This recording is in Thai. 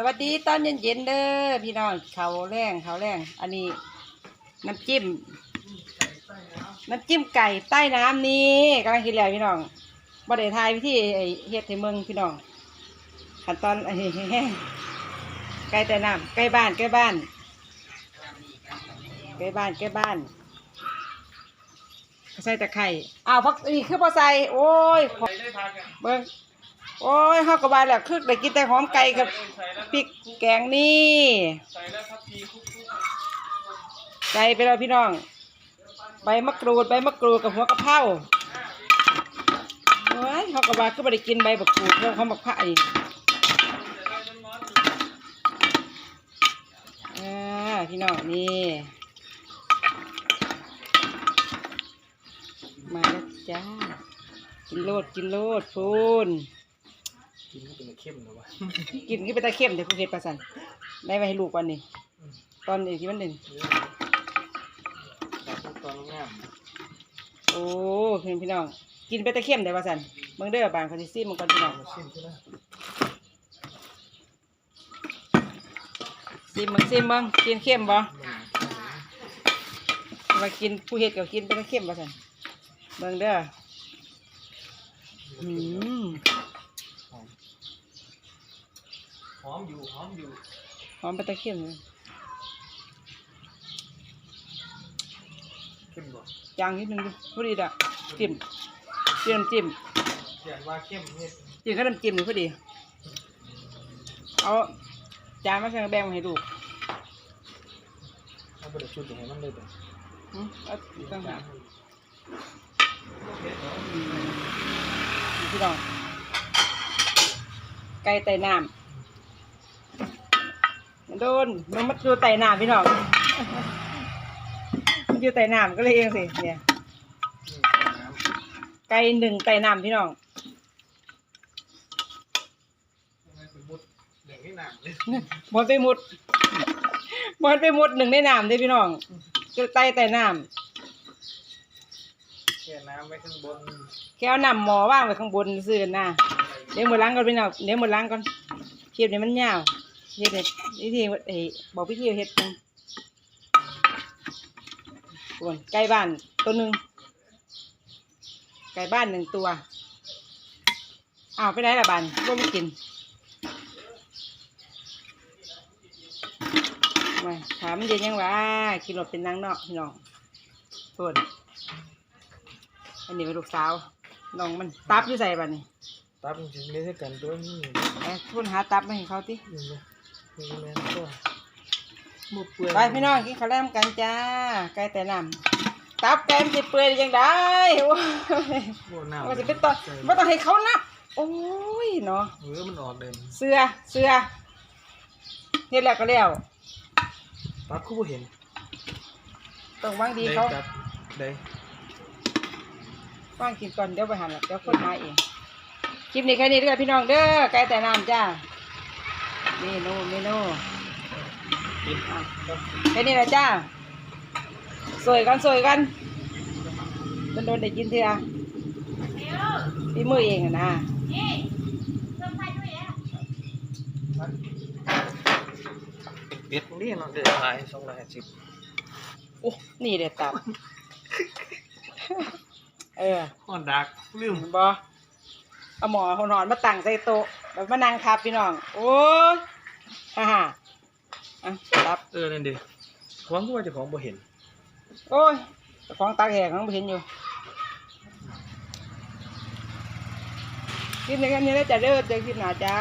สวัสดีตอนเย็นๆเด้อพี่น้องเขาแรงเขาแรงอันนี้น้ำจิ้มน้ำจิ้มไก่ใต้น้ำนี่กำลังคิดแล้วพี่น้องบ่ได้ทายวิธีไอเฮ็ดให้เมืองพี่น้องขั้นตอนไอ้แห้งไก่ใต้น้ำใกล้บ้านใกล้บ้านใกล้บ้านใกล้บ้านใส่ตะไคร่อ้าวพักนี่คือพอใส่โอ้ยเบิ่ง โอ้ยเฮาก็ว่าแล้วคือได้กินแต่หอมไก่กับพริกแกงนี่ใส่แล้วทับพีคุกคุกใส่ไปแล้วพี่น้อง ใบมะกรูดใบมะกรูดกับหัวกะเพราโอ้ยเฮาก็ว่าคือบ่ได้กินใบมะกรูดเพราะเขามักพะนี่อ่าพี่น้องนี่มาแล้วจ้า กินโลดกินโลดพูน กินก็เป็นเข้มนะวะกินกินไปตะเข้มเดี๋ยวผู้เฮ็ดประสันได้ไว้ให้ลูกวันนี้ตอนนี้ที่มันหนึ่งตัดตอนงามโอ้เพื่อนพี่น้อง กินไปตะเข้มเดี๋ยวประสันเบิ่งเด้อบางคนที่ซีมันก่อนพี่น้องชิมใช่ไหมซีมึงซีมึงกินเข้มบ่มากินผู้เฮ็ดก็กินไปตะเข้มประสันเบิ่งเด้ออืม หอ มอยู่หอมอยู่หอมไปตะเข้มเลยเข้มบ่จางนิดนึงดิพอดีดะจิ้มจิ้มจิ้มเขียนว่าเข้มเนี่ยจิ้มก็น้ำจิ้มนี่พอดี เอาจานมาใส่แบ่งมาให้ลูกเอาไปเดี๋ยวชุดอย่างมันเลยไปอืมเอาตั้งหาพี่น้องไก่ไต่น้ำมัน โดนมันมาอยู่ไต่น้ำพี่น้องมันอยู่ไต่น้ำก็เลยเองสิเนี่ยน้ำไก่หนึ่งไต่น้ำพี่น้องไม่เป็นมุดเหลืองนี่หนักเลยบอลไปมุดบอลไปมุดหนึ่งในน้ำเด้อพี่น้องก็ไต่ไต่น้แช่น้ำไว้ข้างบนำแก้วน้ำหมอว่างไว้ข้างบนซื่อนะเดี๋ยวมือล้างก่อนพี่น้องเดี๋ยวมือล้างก่อนเทียบเนี่ยมันยาว เฮ็ดเฮ็ดวิธีเอ้ยบอกวิธีเฮ็ดจังส่วนไก่บ้านตัวหนึ่งไก่บ้านหนึ่งตัวอ้าวไปไหนละบ้านว่าไม่กินมาถามมันเย็นยังวะกินรถเป็นนางเนาะพี่น้องโทษอันนี้เป็นลูกสาวน้องมันตับอยู่ใส่บ้านนี่ตับจริงๆไม่ใช่กันตัวนี้ไอ้ทุนหาตับมาให้เขาติ นี่นะนี่แม่ตัวหมดเปลือยไปพี่น้องกินข้าวแลมกันจ้า ไก่แต่น้ำตับแกมนสิเปื่อยได้ยังได้โอ้ยหมดน้ำว่าจะเป็นตอนว่าต้องให้เขานับโอ้ยเนาะเออมันออกเด่นเสือเสือเฮ็ดแล้วก็แล้วตับคู่บ่เห็นต้องวางดีเขาตับได้วางกินก่อนเดี๋ยวไปหันละเดี๋ยวคนมาเองคลิปนี้แค่นี้เด้อพี่น้องเด้อไก่แต่น้ำจ้า เมนูเมนูกินอะแค่นี้แหละจ้าสวยกันสวยกันมันโดนได้กินเถอะที่มือเองอะนะเบ็ดนี่เนาะเดือดลายสองร้อยห้าสิบโอ้นี่เด็ดตับ เออหอนดักลืมเห็นบอเอาหมอหอนๆมาตั้งใส่โต๊ะ แล้วมานั่งทับพี่น้อง โอ้ยฮ่าฮ่าอะตับเออนั่นดิหวังว่าเจ้าของบ่เห็นโอ้ยเจ้าของตากแหกของบ่เห็นอยู่กินในกันนี้แล้วจะเลิศจะกินหนาจ้า